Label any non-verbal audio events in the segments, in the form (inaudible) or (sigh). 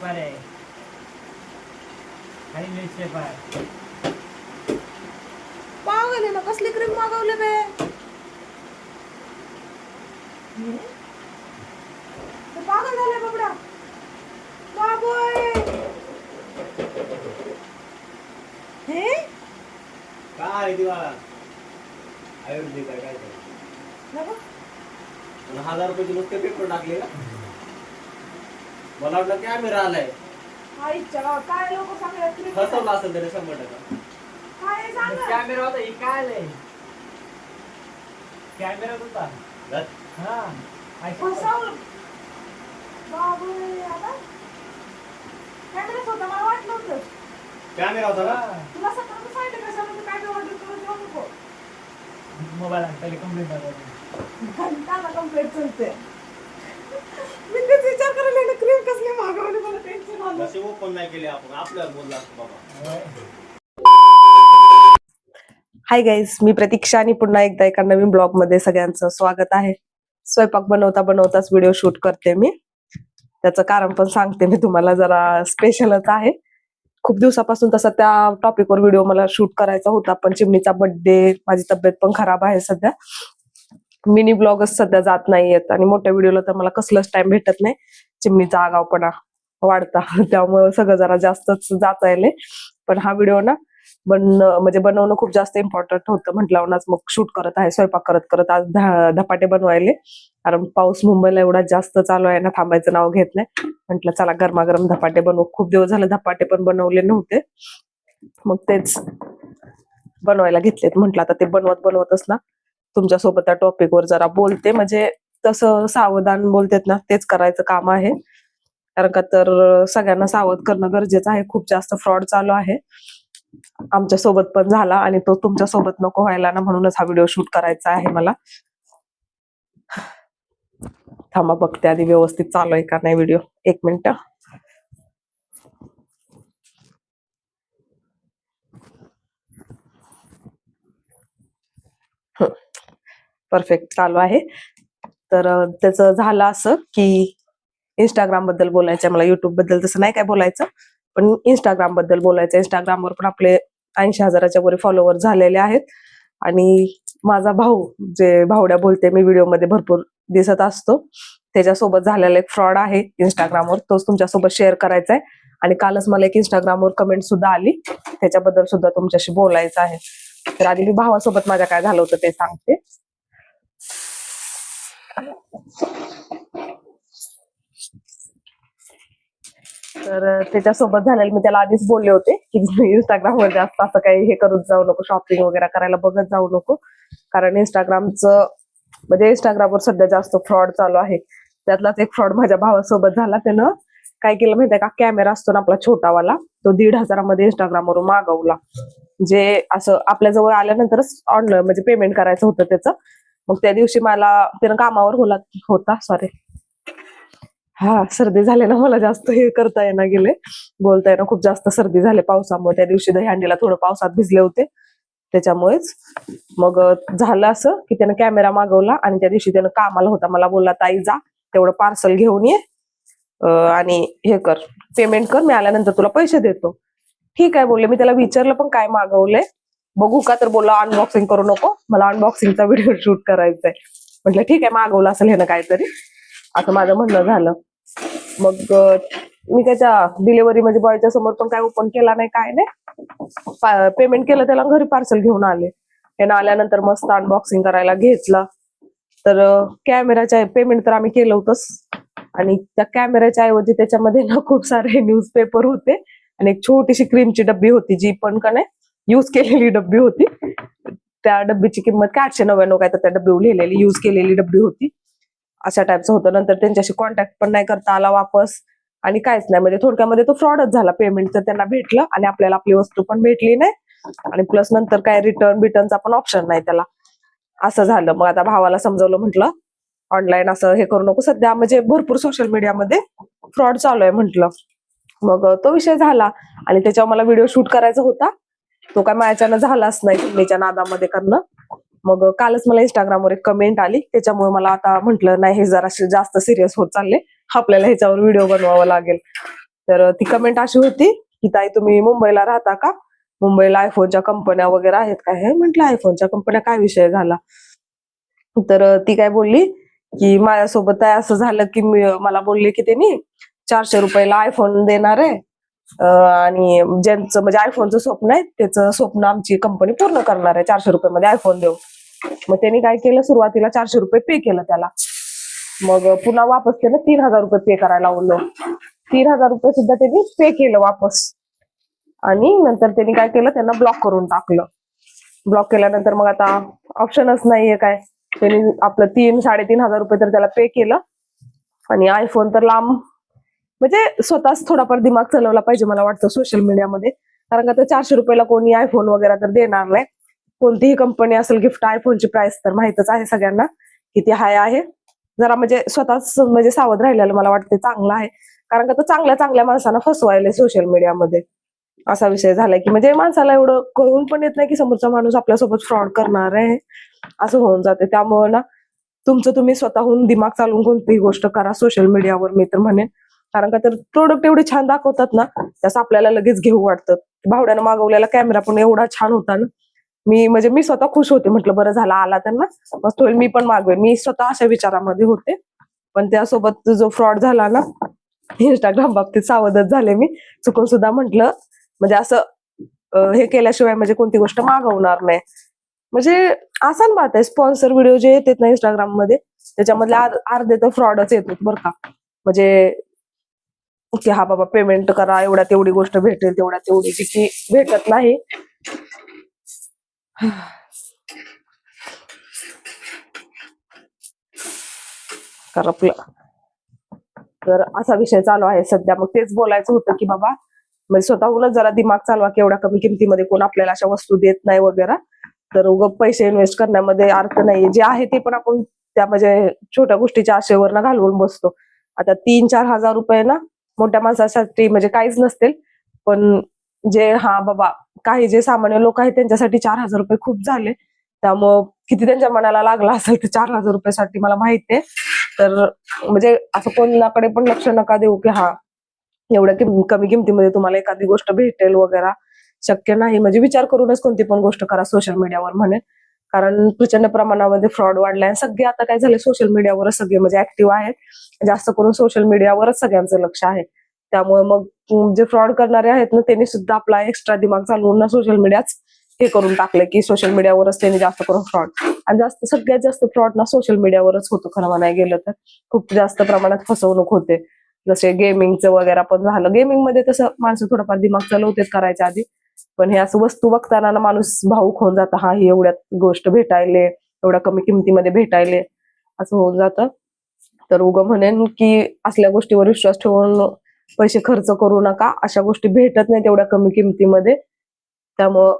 Paper आहे आणि news paper पागल ना कसली क्रीम मागवले बे पागल झाले बाबडा बाबोय हे काय मला आयुर्वेदिक आहे काय? नको. हजार रुपयाचे नुसते पेपर टाकले का मला वाटलं कॅमेरा आलाय. आईच्या गावात काय लोक सांगतात क्रीम फसवलं असेल त्याने शंभर टक्का. काय सांग? कॅमेरा होता ही काय आलंय? कॅमेरा होता धर. हा. ऐक. फसवलं. बाबोय आता? कॅमेराच होता मला वाटलं होतं. कॅमेरा होता ना हा. तुला सकाळचं सांगितलं कशाला तू काय ऑर्डर करून देऊ नको. मोबाईल आणि पहिले कंप्लेंट घंटाला कंप्लेंट चलते मी तेच विचार करायला ना क्रीम कसली मागवली मला टेन्शन आलं. नशीब ओपन नाही केले आपण आपल्याला बोलला असतो बाबा. हाय गाईज मी प्रतीक्षा आणि पुन्हा एकदा एका नवीन ब्लॉगमध्ये सगळ्यांचं स्वागत आहे. स्वयंपाक बनवता बनवताच व्हिडिओ शूट करते मी. त्याचं कारण पण सांगते मी तुम्हाला जरा स्पेशलच आहे. खूप दिवसापासून तसा त्या टॉपिकवर व्हिडिओ मला शूट करायचा होता पण चिमणीचा बर्थडे माझी तब्येत पण खराब आहे सध्या. मिनी ब्लॉगच सध्या जात नाहीयेत आणि मोठ्या व्हिडिओला तर मला कसलंच टाइम भेटत नाही. चिमणीचा आगावपणा वाढता. (laughs) त्यामुळे सगळं जरा जास्तच जात आहे पण हा व्हिडिओ ना बन म्हणजे बनवणं खूप जास्त इम्पॉर्टंट होतं म्हटल्यावरच मग शूट करत आहे स्वयंपाक करत करत आज धपाटे बनवायले. कारण पाऊस मुंबईला एवढा जास्त चालू आहे ना थांबायचं नाव घेत नाही. म्हटलं चला गरमागरम धपाटे बनवू. खूप दिवस झाले धपाटे पण बनवले नव्हते. मग तेच बनवायला घेतलेत. म्हटलं आता ते बनवत बनवतच ना. तुमच्यासोबत त्या टॉपिक वर जरा बोलते. म्हणजे तसं सावधान बोलतेत ना तेच करायचं काम आहे. कारण का तर सगळ्यांना सावध करणं गरजेचं आहे. खूप जास्त फ्रॉड चालू आहे. आमच्यासोबत पण झाला आणि तो तुमच्यासोबत नको व्हायला ना म्हणूनच हा व्हिडिओ शूट करायचा आहे मला. थांबा बघते आधी व्यवस्थित चालू आहे का नाही व्हिडिओ एक मिनिट. परफेक्ट चालू आहे. तर त्याच त्याचं झालं असं की इंस्टाग्रामबद्दल बोलायचं मला युट्यूबबद्दल तसं नाही काय बोलायचं. पण इंस्टाग्रामबद्दल बोलायचं. इंस्टाग्रामवर पण आपले ऐंशी हजाराच्या वर फॉलोवर झालेले आहेत. आणि माझा भाऊ जे भावड्या बोलते मी व्हिडिओमध्ये भरपूर दिसत असतो. त्याच्यासोबत झालेला एक फ्रॉड आहे इंस्टाग्रामवर तोच तुमच्यासोबत शेअर करायचा आहे आणि कालच मला एक इंस्टाग्रामवर कमेंट सुद्धा आली. त्याच्याबद्दल सुद्धा तुमच्याशी बोलायचं आहे. तर आधी मी भावासोबत माझ्या काय झालं होतं ते सांगते. तर त्याच्यासोबत झालेलं मी त्याला आधीच बोलले होते की इंस्टाग्राम वर जास्त असं काही हे करत जाऊ नको शॉपिंग वगैरे करायला बघत जाऊ नको. कारण इंस्टाग्रामचं म्हणजे इंस्टाग्रामवर सध्या जास्त फ्रॉड चालू आहे. त्यातलाच एक फ्रॉड माझ्या भावासोबत झाला. त्यानं काय केलं माहितीये का? कॅमेरा असतो ना आपला छोटावाला तो दीड हजारामध्ये इंस्टाग्रामवरून मागवला. जे असं आपल्या जवळ आल्यानंतरच ऑनलाईन म्हणजे पेमेंट करायचं होतं त्याचं. मग त्या दिवशी मला त्यानं कामावर होला होता सॉरी हा सर्दी झाले ना मला जास्त हे करता येणार गेले. बोलता येणं खूप जास्त सर्दी झाले पावसामुळे. त्या दिवशी दहीहंडीला थोडं पावसात भिजले होते. त्याच्यामुळेच मग झालं असं की त्यानं कॅमेरा मागवला आणि त्या दिवशी त्यानं कामाला होता. मला बोलला ताई जा. तेवढं पार्सल घेऊन ये. आणि हे कर. पेमेंट कर. मी आल्यानंतर तुला पैसे देतो. ठीक आहे बोलले. मी त्याला विचारलं पण काय मागवलंय? बघू का तर बोला अनबॉक्सिंग करू नको. मला अनबॉक्सिंगचा व्हिडिओ शूट करायचा आहे म्हटलं ठीक आहे मागवलं असेल हे ना काहीतरी. असं माझं म्हणणं झालं. मग मी त्याच्या डिलिव्हरी म्हणजे बॉयच्या समोर पण काय ओपन केला नाही काय नाही. पेमेंट केलं त्याला घरी पार्सल घेऊन आले. त्यानं आल्यानंतर मस्त अनबॉक्सिंग करायला घेतला. तर कॅमेराच्या पेमेंट तर आम्ही केलं होतंच. आणि त्या कॅमेऱ्याच्या ऐवजी त्याच्यामध्ये ना खूप सारे न्यूजपेपर होते. आणि एक छोटीशी क्रीमची डब्बी होती जी पण का नाही युज केलेली डब्बी होती. त्या डब्बीची किंमत काय? आठशे नव्याण्णव काय तर त्या डब्बीवर लिहिलेली यूज केलेली डब्बी होती. अशा टाईपचं होतं. नंतर त्यांच्याशी कॉन्टॅक्ट पण नाही करता आला वापस. आणि काहीच नाही. म्हणजे थोडक्यामध्ये तो फ्रॉडच झाला. पेमेंट तर त्यांना भेटलं आणि आपल्याला आपली वस्तू पण भेटली नाही. आणि प्लस नंतर काय रिटर्न बिटर्नचा पण ऑप्शन नाही त्याला. असं झालं. मग आता भावाला समजवलं म्हटलं ऑनलाईन असं हे करू नको. सध्या म्हणजे भरपूर सोशल मीडियामध्ये फ्रॉड चालू आहे म्हटलं. मग तो विषय झाला. आणि त्याच्यावर मला व्हिडिओ शूट करायचा होता. तो काय माझ्यानं झालाच नाही चिमणीच्या नादामध्ये करणं. मग कालच मला इंस्टाग्रामवर एक कमेंट आली. त्याच्यामुळे मला आता म्हटलं नाही हे जरा जास्त सिरियस होत चालले. आपल्याला ह्याच्यावर व्हिडिओ बनवावा लागेल. तर ती कमेंट अशी होती की ताई तुम्ही मुंबईला राहता का? मुंबईला आयफोनच्या कंपन्या वगैरे आहेत का? हे म्हटलं आयफोनच्या कंपन्या काय विषय झाला? तर ती काय बोलली की माझ्यासोबत असं झालं की मला बोलले की त्यांनी चारशे रुपयाला आयफोन देणार आहे. आणि ज्यांचं म्हणजे आयफोनचं स्वप्न आहे त्याचं स्वप्न आमची कंपनी पूर्ण करणार आहे चारशे रुपयामध्ये आयफोन देऊ मग त्यांनी काय केलं? सुरुवातीला चारशे रुपये पे केलं त्याला. मग पुन्हा वापस त्यानं तीन हजार रुपये पे करायला लावलं. तीन हजार रुपये सुद्धा त्यांनी पे केलं वापस. आणि नंतर त्यांनी काय केलं? त्यांना ब्लॉक करून टाकलं. ब्लॉक केल्यानंतर मग आता ऑप्शनच नाहीये काय. त्यांनी आपलं तीन साडेतीन हजार रुपये तर त्याला पे केलं. आणि आयफोन तर लांब म्हणजे स्वतःच थोडाफार दिमाग चालवला पाहिजे मला वाटतं सोशल मीडियामध्ये कारण का तर चारशे रुपयाला कोणी आयफोन वगैरे तर देणार नाही. कोणतीही कंपनी असेल गिफ्ट आयफोनची प्राइस तर माहितच आहे सगळ्यांना किती हाय आहे. जरा म्हणजे स्वतःच म्हणजे सावध राहिलेलं मला वाटते चांगलं आहे. कारण का तर चांगल्या चांगल्या माणसांना फसवायला सोशल मीडियामध्ये असा विषय झालाय की म्हणजे माणसाला एवढं कळून पण येत नाही की समोरचा माणूस आपल्यासोबत फ्रॉड करणार आहे. असं होऊन जाते. त्यामुळे ना तुमचं तुम्ही स्वतःहून दिमाग चालवून कोणतीही गोष्ट करा. सोशल मीडियावर मी तर म्हणेन. कारण का तर प्रोडक्ट एवढे छान दाखवतात ना त्याचं आपल्याला लगेच घेऊ वाटतं. भावड्यानं मागवलेला कॅमेरा पण एवढा छान होता ना. मी म्हणजे मी स्वतः खुश होते म्हटलं बरं झालं आला त्यांना मस्त होईल मी पण मागवेल. मी स्वतः अशा विचारामध्ये होते. पण त्यासोबत जो फ्रॉड झाला ना इंस्टाग्राम बाबतीत सावधच झाले मी. चुकून सुद्धा म्हटलं म्हणजे असं हे केल्याशिवाय म्हणजे कोणती गोष्ट मागवणार नाही. म्हणजे आसान बात आहे स्पॉन्सर व्हिडिओ जे येतात ना इंस्टाग्राममध्ये त्याच्यामधले अर्धे तर फ्रॉडच येतात बरं का. म्हणजे की हा बाबा पेमेंट करा एवढ्या तेवढी गोष्ट भेटेल तेवढ्या तेवढी तिची भेटत नाही. तर असा विषय चालू आहे सध्या. मग तेच बोलायचं होतं की बाबा म्हणजे स्वतःहूनच जरा दिमाग चालवा की एवढ्या कमी किमतीमध्ये कोण आपल्याला अशा वस्तू देत नाही वगैरे. तर उग पैसे इन्व्हेस्ट करण्यामध्ये अर्थ नाही जे आहे ते पण आपण त्या म्हणजे छोट्या गोष्टीच्या आशेवर घालवून बसतो. आता तीन चार हजार रुपये ना मोठ्या माणसासाठी म्हणजे काहीच नसतील. पण जे हा बाबा काही जे सामान्य लोक आहेत त्यांच्यासाठी चार हजार रुपये खूप झाले. त्यामुळं किती त्यांच्या मनाला लागला असेल ते चार हजार रुपयासाठी मला माहिती आहे. तर म्हणजे असं कोणाकडे पण लक्ष नका देऊ की हा एवढ्या किम- कमी किमतीमध्ये तुम्हाला एखादी गोष्ट भेटेल वगैरे. शक्य नाही. म्हणजे विचार करूनच कोणती पण गोष्ट करा सोशल मीडियावर म्हणे कारण प्रचंड प्रमाणामध्ये फ्रॉड वाढलाय आणि सगळे आता काय झाले सोशल मीडियावरच सगळे म्हणजे ऍक्टिव्ह आहेत. जास्त करून सोशल मीडियावरच सगळ्यांचं लक्ष आहे. त्यामुळे मग जे फ्रॉड करणारे आहेत ना त्यांनी सुद्धा आपला एक्स्ट्रा दिमाग चालवून ना सोशल मीडियाच हे करून टाकले की सोशल मीडियावरच त्यांनी जास्त करून फ्रॉड आणि जास्त सगळ्यात जास्त फ्रॉड ना सोशल मीडियावरच होतो खरं म्हणाय गेलं तर. खूप जास्त प्रमाणात फसवणूक होते. जसे गेमिंगचं वगैरे पण झालं. गेमिंगमध्ये तसं माणसं थोडंफार दिमाग चालवतेच करायच्या आधी. पण हे असं वस्तू बघताना माणूस भाऊक होऊन जातं हा ही एवढ्यात गोष्ट भेटायले एवढ्या कमी किमतीमध्ये भेटायले असं होऊन जातं. तर उगं म्हणेन की असल्या गोष्टीवर विश्वास ठेवून पैसे खर्च करू नका अशा गोष्टी भेटत नाही तेवढ्या कमी किमतीमध्ये. त्यामुळं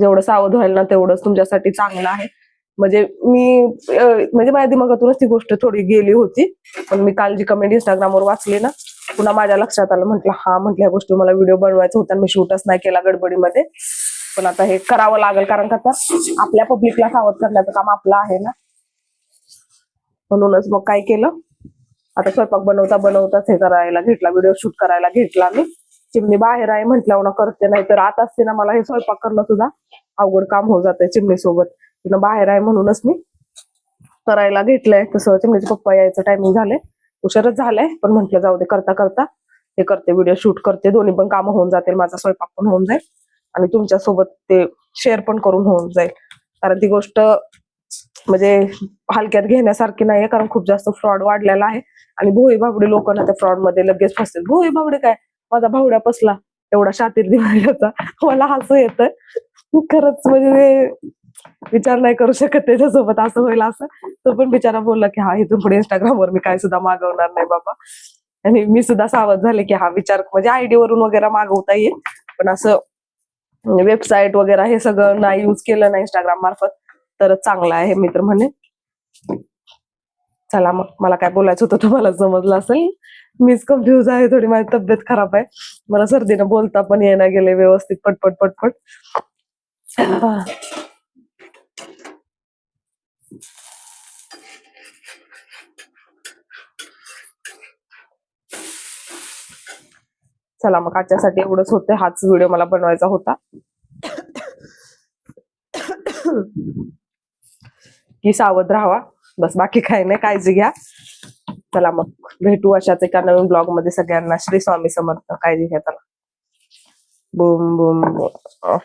जेवढं सावध व्हायला ना तेवढंच तुमच्यासाठी चांगलं आहे. म्हणजे मी म्हणजे माझ्या दिमागातूनच ती गोष्ट थोडी गेली होती पण मी काल जी कमेंट इंस्टाग्रामवर वाचली ना पुन्हा माझ्या लक्षात आलं म्हटलं हा म्हटलं ह्या गोष्टी मला व्हिडिओ बनवायचा होता आणि मी शूटच नाही केला गडबडीमध्ये. पण आता हे करावं लागेल कारण का आता आपल्या पब्लिकला सावध करण्याचं काम आपलं आहे ना. म्हणूनच मग काय केलं? आता स्वयंपाक बनवता बनवताच हे करायला घेतला व्हिडिओ शूट करायला घेतला मी. चिमणी बाहेर आहे म्हटल्यावर ना करते नाही तर आता असते ना मला हे स्वयंपाक करणं सुद्धा अवघड काम होत जात चिमणी सोबत तिनं बाहेर आहे म्हणूनच मी करायला घेतलंय. तसं चिमणीचे पप्पा यायचं टायमिंग झालंय. उशीरच झालंय पण म्हटलं जाऊ दे करता करता. हे करते व्हिडिओ शूट करते. दोन्ही पण कामं होऊन जातील माझा स्वयंपाक पण होऊन जाईल. आणि तुमच्यासोबत ते शेअर पण करून होऊन जाईल. कारण ती गोष्ट म्हणजे हलक्यात घेण्यासारखी नाहीये कारण खूप जास्त फ्रॉड वाढलेला आहे. आणि भोई बाबडे लोक ना त्या फ्रॉडमध्ये लगेच फसतात भोई बाबडे काय? माझा भावड्या पसला. एवढा शातीर दिवाळीचा. मला हसू येतं खरंच म्हणजे विचार नाही करू शकत त्याच्यासोबत असं होईल असं. तो पण बिचारा बोलला की हा इथून पुढे इंस्टाग्रामवर मी काय सुद्धा मागवणार नाही बाबा. आणि मी सुद्धा सावध झाले की हा विचार म्हणजे आयडी वरून वगैरे मागवता येईल पण असं वेबसाईट वगैरे हे सगळं नाही युज केलं नाही इंस्टाग्राम मार्फत तरच चांगलं आहे मी तर म्हणे. चला मग मला काय बोलायचं होतं तुम्हाला समजलं असेल? मीच कन्फ्युज आहे थोडी माझी तब्येत खराब आहे. मला सर्दीनं बोलता पण येणं गेले व्यवस्थित पटपट पटपट. चला मग आजच्यासाठी एवढंच होतं. हाच व्हिडिओ मला बनवायचा होता. की सावध राहावा. बस बाकी काही नाही. काळजी घ्या. चला मग भेटू अशाच एका नवीन ब्लॉगमध्ये सगळ्यांना. श्री स्वामी समर्थ. काळजी घ्या चला. बुम बुम बुम.